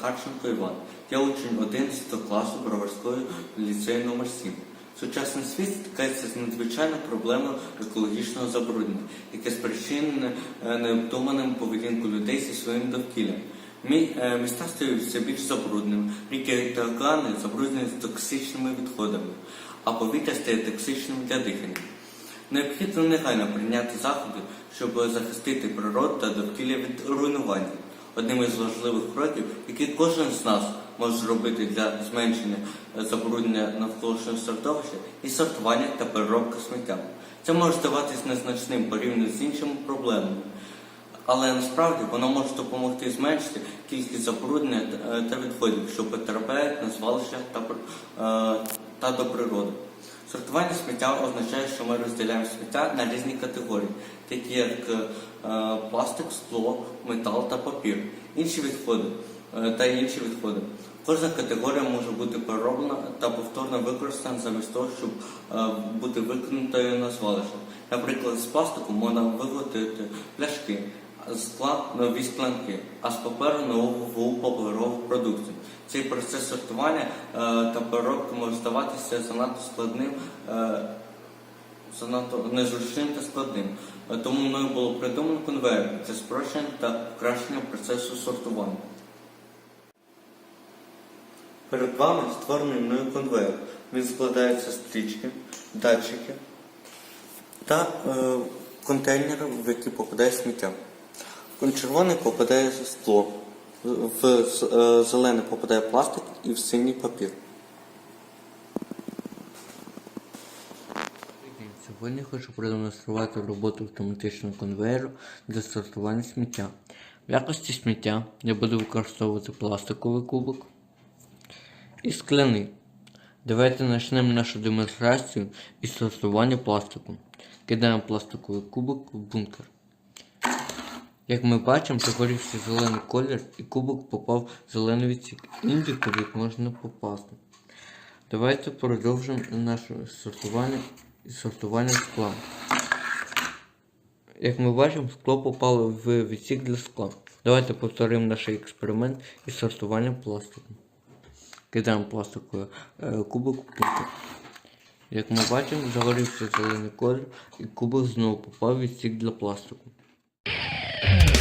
Харченко Іван. Я учень 11 класу Броварської ліцею номер 7 Сучасний світ стикається з надзвичайною проблемою екологічного забруднення, яке спричинене е, необдуманим поведінкою людей зі своїм довкіллям. Мі- е, Міста стають все більш забрудненими, ріки та океани забруднені токсичними відходами, а повітря стає токсичним для дихання. Необхідно негайно прийняти заходи, щоб захистити природу та довкілля від руйнування. Одним із важливих кроків, які кожен з нас може зробити для зменшення е, забруднення навколишнього середовища, і сортування та переробка сміття. Це може здаватись незначним порівняно з іншими проблемами, але насправді воно може допомогти зменшити кількість забруднення е, та відходів, що потрапляють на звалища та, е, та до природи. Сортування сміття означає, що ми розділяємо сміття на різні категорії, такі як е, пластик, скло, метал та папір, інші відходи е, та інші відходи. Кожна категорія може бути перероблена та повторно використана замість того, щоб е, бути викинутою на звалище. Наприклад, з пластику можна виготовити пляшки, а скла нові склянки, а з паперу нову паперову продукцію. Цей процес сортування е, та переробки може здаватися занадто складним, е, занадто незручним та складним. Е, Тому мною було придумано конвейер для спрощення та покращення процесу сортування. Перед вами створений мною конвейер. Він складається з стрічки, датчики та е, контейнери, в які попадає сміття. В червоний попадає скло, в з- е, зелений попадає пластик і в синій папір. Сьогодні хочу продемонструвати роботу автоматичного конвейеру для сортування сміття. В якості сміття я буду використовувати пластиковий кубок і скляний. Давайте почнемо нашу демонстрацію із сортування пластику. Кидаємо пластиковий кубок в бункер. Як ми бачимо, загорівся зелений колір і кубок попав в зелений відсік. Інде кубик можна попасти. Давайте продовжимо наше сортування із сортуванням скла. Як ми бачимо, скло попало в відсік для скла. Давайте повторимо наш експеримент із сортуванням пластику. Кидаємо пластиковий е, кубик в бункер. Як ми бачимо, загорівся зелений колір і кубик знову попав в відсік для пластику. Yeah.